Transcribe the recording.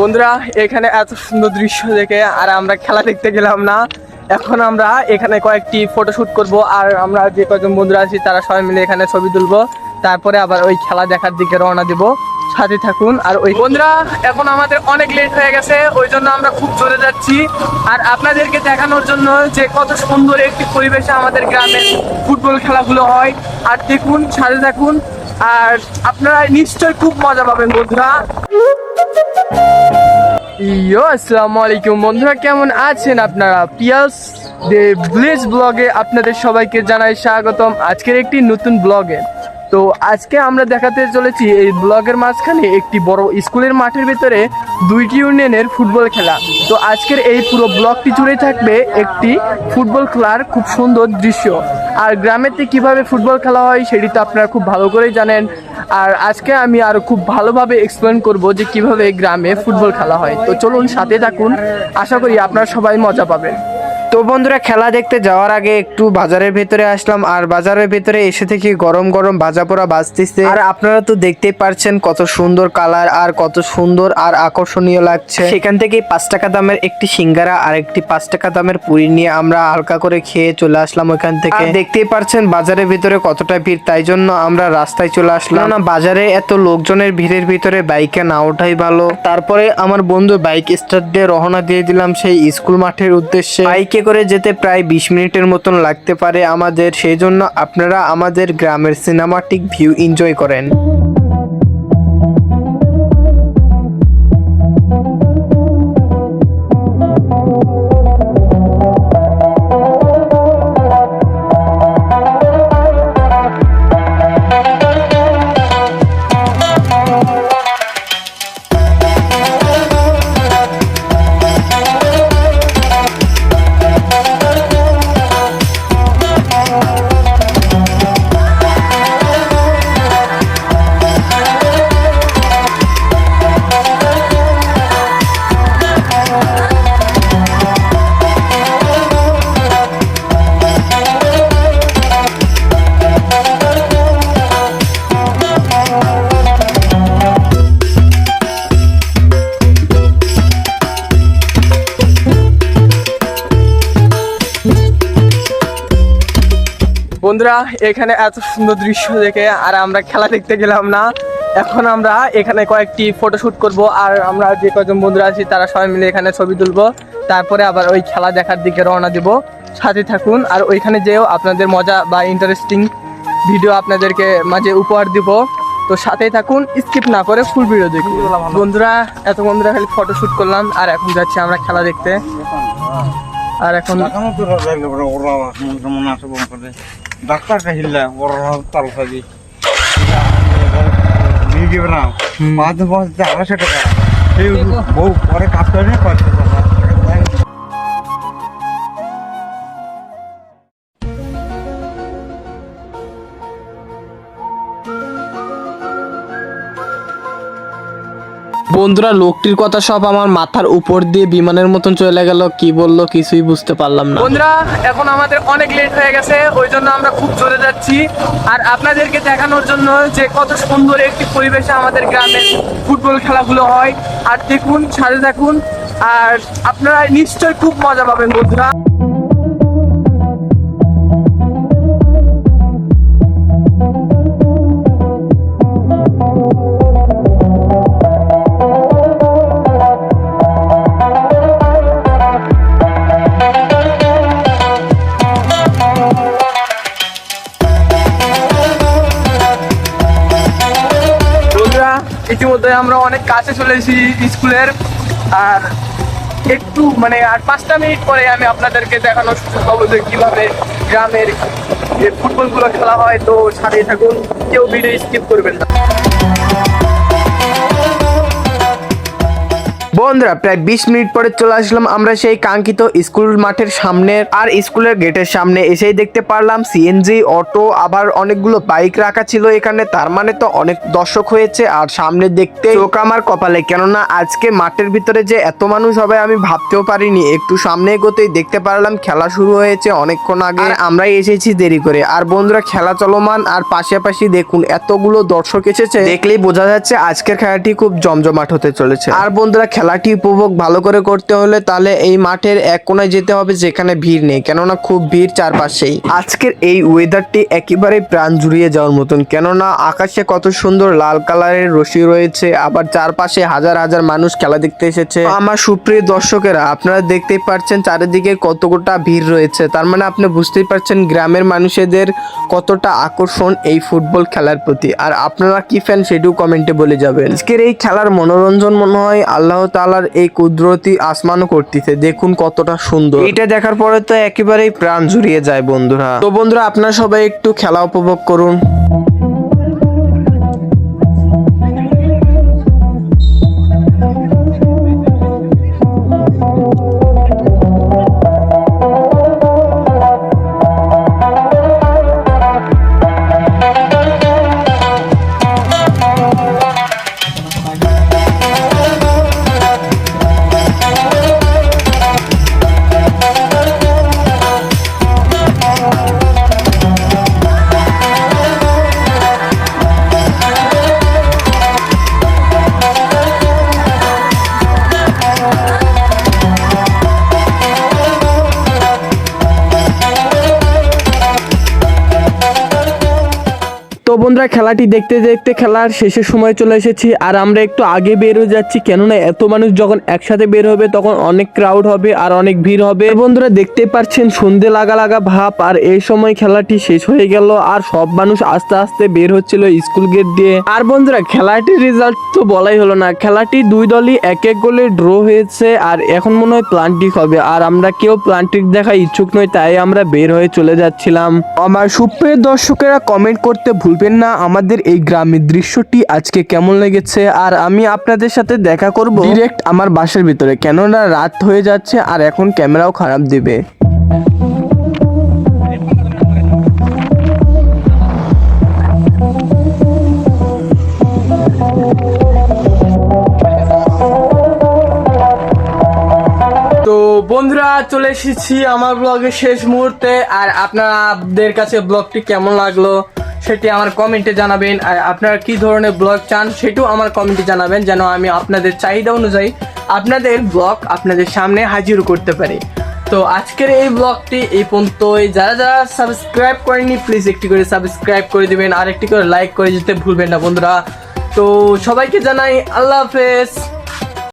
বন্ধুরা, এখানে এত সুন্দর দৃশ্য দেখে আর আমরা খেলা দেখতে গেলাম না। এখন আমরা এখানে কয়েকটি ফটোশুট করব আর আমরা যে কয়েকজন বন্ধুরা আছি তারা সবাই মিলে এখানে ছবি তুলবো। তারপরে আবার ওই খেলা দেখার দিকে রওনা দেব। সাথে থাকুন আর ওই বন্ধুরা, এখন আমাদের অনেক লেট হয়ে গেছে, ওই জন্য আমরা খুব জোরে যাচ্ছি। আর আপনাদেরকে দেখানোর জন্য যে কত সুন্দর একটি পরিবেশে আমাদের গ্রামে ফুটবল খেলাগুলো হয়। আর দেখুন, সাথে থাকুন। আর আপনারা নিশ্চয়ই খুব মজা পাবেন বন্ধুরা। ইয়ো, আসসালামু আলাইকুম। বন্ধুরা, কেমন আছেন আপনারা? পিয়াস দে ভিলেজ ব্লগে আপনাদের সবাইকে জানাই স্বাগতম আজকের একটি নতুন ব্লগে। তো আজকে আমরা দেখাতে চলেছি এই ব্লগের মাঝখানে একটি বড় স্কুলের মাঠের ভিতরে দুইটি ইউনিয়নের ফুটবল খেলা। তো আজকের এই পুরো ব্লগটি জুড়ে থাকবে একটি ফুটবল খেলার খুব সুন্দর দৃশ্য। আর গ্রামেতে কীভাবে ফুটবল খেলা হয় সেটি তো আপনারা খুব ভালো করেই জানেন। আর আজকে আমি আরও খুব ভালোভাবে এক্সপ্লেন করব যে কীভাবে গ্রামে ফুটবল খেলা হয়। তো চলুন সাথে থাকুন। আশা করি আপনারা সবাই মজা পাবেন। তো বন্ধুরা, খেলা দেখতে যাওয়ার আগে একটু বাজারের ভেতরে আসলাম। আর বাজারের ভেতরে এসে থেকে গরম গরম ভাজা পোড়া বাজতেছে। আর আপনারা তো দেখতেই পারছেন কত সুন্দর কালার আর কত সুন্দর আর আকর্ষণীয় লাগছে। সেখান থেকে পাঁচ টাকা দামের একটি সিঙ্গারা আর একটি পাঁচ টাকা দামের পুরি নিয়ে আমরা হালকা করে খেয়ে চলে আসলাম ওইখান থেকে। দেখতেই পারছেন বাজারের ভিতরে কতটা ভিড়, তাই জন্য আমরা রাস্তায় চলে আসলাম। না বাজারে এত লোকজনের ভিড়ের ভিতরে বাইকে না ওঠাই ভালো। তারপরে আমার বন্ধু বাইক স্টার্ট দিয়ে রওনা দিয়ে দিলাম সেই স্কুল মাঠের উদ্দেশ্যে। বাইকে করে যেতে প্রায় বিশ মিনিটের মতন লাগতে পারে আমাদের, সেই জন্য আপনারা আমাদের গ্রামের সিনেমাটিক ভিউ এনজয় করেন। বন্ধুরা এখানে এত সুন্দর দৃশ্য দেখে আর আমরা খেলা দেখতে গেলাম না। এখন আমরা এখানে কয়েকটি ফটোশুট করব আর আমরা যে কয়েকজন বন্ধুরা আছি তারা সবাই মিলে এখানে ছবি তুলবো। তারপরে আবার ওই খেলা দেখার দিকে রওনা দেব। সাথে থাকুন আর ওইখানে যেও আপনাদের মজা বা ইন্টারেস্টিং ভিডিও আপনাদেরকে মাঝে উপহার দিব। তো সাথেই থাকুন স্কিপ না করে ফুল ভিডিও দেখুন। বন্ধুরা এত বন্ধুরা খালি ফটোশুট করলাম আর এখন যাচ্ছি আমরা খেলা দেখতে। আর এখন ডাক্তার কাহিল্লা ওরা তাল সাজি নিয়ে যাবে না। মাঝে মাঝে আড়াইশো টাকা। সেই বউ পরে কাজ করে নিয়ে পাঁচশো টাকা বন্ধুরা, লোকটির কথা সব আমার মাথার উপর দিয়ে বিমানের মতন চলে গেল। কি বলল কিছুই বুঝতে পারলাম না। বন্ধুরা, এখন আমাদের অনেক লেট হয়ে গেছে, ওই জন্য আমরা খুব জোরে যাচ্ছি। আর আপনাদেরকে দেখানোর জন্য যে কত সুন্দর একটি পরিবেশে আমাদের গ্রামে ফুটবল খেলাগুলো হয়। আর দেখুন, সাথে থাকুন। আর আপনারা নিশ্চয়ই খুব মজা পাবেন, বন্ধুরা। ইতিমধ্যে আমরা অনেক কাছে চলে এসেছি স্কুলের। আর একটু মানে আর পাঁচটা মিনিট পরে আমি আপনাদেরকে দেখানো সুযোগ পাবো যে কীভাবে গ্রামের যে ফুটবলগুলো খেলা হয়, তো সাথে থাকুন। কেউ ভিডিও স্কিপ করবেন না। বন্ধুরা, প্রায় বিশ মিনিট পরে চলে আসলাম আমরা সেই কাঙ্ক্ষিত স্কুল মাঠের সামনে আর স্কুলের গেটের সামনে। এসেই দেখতে পারলাম সিএনজি অটো, আবার অনেকগুলো বাইক রাখা ছিল এখানে। তার মানে তো অনেক দর্শক হয়েছে আর সামনে দেখতে চোখ আমার কপালে। কেননা আজকে মাঠের ভিতরে যে এত মানুষ হবে আমি ভাবতেও পারিনি। একটু সামনে এগোতেই দেখতে পারলাম খেলা শুরু হয়েছে অনেকক্ষণ আগে। আমরাই এসেছি দেরি করে। আর বন্ধুরা, খেলা চলমান আর পাশাপাশি দেখুন এতগুলো দর্শক এসেছে। দেখলেই বোঝা যাচ্ছে আজকের খেলাটি খুব জমজমাট হতে চলেছে। আর বন্ধুরা, খেলা খেলাটি উপভোগ ভালো করে করতে হলে তাহলে এই মাঠের এক কোনায় যেতে হবে যেখানে ভিড় নেই, কেননা খুব ভিড় চারপাশেই। আজকের এই ওয়েদারটি একেবারে প্রাণ জুড়িয়ে যাওয়ার মতন, কেননা আকাশে কত সুন্দর লাল কালারের রশি রয়েছে, আবার চারপাশে হাজার হাজার মানুষ খেলা দেখতে এসেছে। আমার সুপ্রিয় দর্শকেরা, আপনারা দেখতেই পাচ্ছেন চারিদিকে কতটা ভিড় রয়েছে, তার মানে আপনি বুঝতেই পারছেন গ্রামের মানুষদের কতটা আকর্ষণ এই ফুটবল খেলার প্রতি। আর আপনারা কি ফ্যান সেটিও কমেন্টে বলে যাবেন। আজকের এই খেলার মনোরঞ্জন মনে হয় আল্লাহ তালার এই কুদরতি আসমানও করতেছে। দেখুন কতটা সুন্দর। এটা দেখার পরে তো একেবারেই প্রাণ জুড়িয়ে যায় বন্ধুরা। তো বন্ধুরা, আপনারা সবাই একটু খেলা উপভোগ করুন। বন্ধুরা, খেলাটি দেখতে দেখতে খেলার শেষের সময় চলে এসেছি আর আমরা একটু আগে বের হয়ে যাচ্ছি। কেননা এত মানুষ যখন একসাথে বের হবে, তখন অনেক ক্রাউড হবে আর অনেক ভিড় হবে। বন্ধুরা, দেখতে পাচ্ছেন সন্ধে লাগা লাগা ভাব আর এই সময় খেলাটি শেষ হয়ে গেল আর সব মানুষ আস্তে আস্তে বের হচ্ছিল স্কুল গেট দিয়ে। আর বন্ধুরা, খেলাটির রেজাল্ট তো বলাই হলো না। খেলাটি দুই দলই এক এক গোলে ড্র হয়েছে আর এখন মনে হয় প্লান্টিক হবে। আর আমরা কেউ প্লান্টিক দেখা ইচ্ছুক নই তাই আমরা বের হয়ে চলে যাচ্ছিলাম। আমার সুপ্রিয় দর্শকেরা কমেন্ট করতে ভুলবেন না আমাদের এই গ্রামের দৃশ্যটি আজকে কেমন লেগেছে আর আমি আপনাদের সাথে দেখা করব ডিরেক্ট আমার বাসার ভিতরে, কেননা রাত হয়ে যাচ্ছে আর এখন ক্যামেরাও খারাপ দেবে। বন্ধুরা, চলে এসেছি আমার ব্লগের শেষ মুহূর্তে, আর আপনাদের কাছে ব্লগটি কেমন লাগল? সেটি আমার কমেন্টে জানাবেন। আর আপনারা কি ধরনের ব্লগ চান সেটিও আমার কমেন্টে জানাবেন, যেন আমি আপনাদের চাহিদা অনুযায়ী আপনাদের ব্লগ আপনাদের সামনে হাজির করতে পারি। তো আজকের এই ব্লগটি এই পর্যন্তই। যারা যারা সাবস্ক্রাইব করেনি প্লিজ একটি করে সাবস্ক্রাইব করে দিবেন, আর একটি করে লাইক করে যেতে ভুলবেন না বন্ধুরা। তো সবাইকে জানাই আল্লাহ হাফেজ।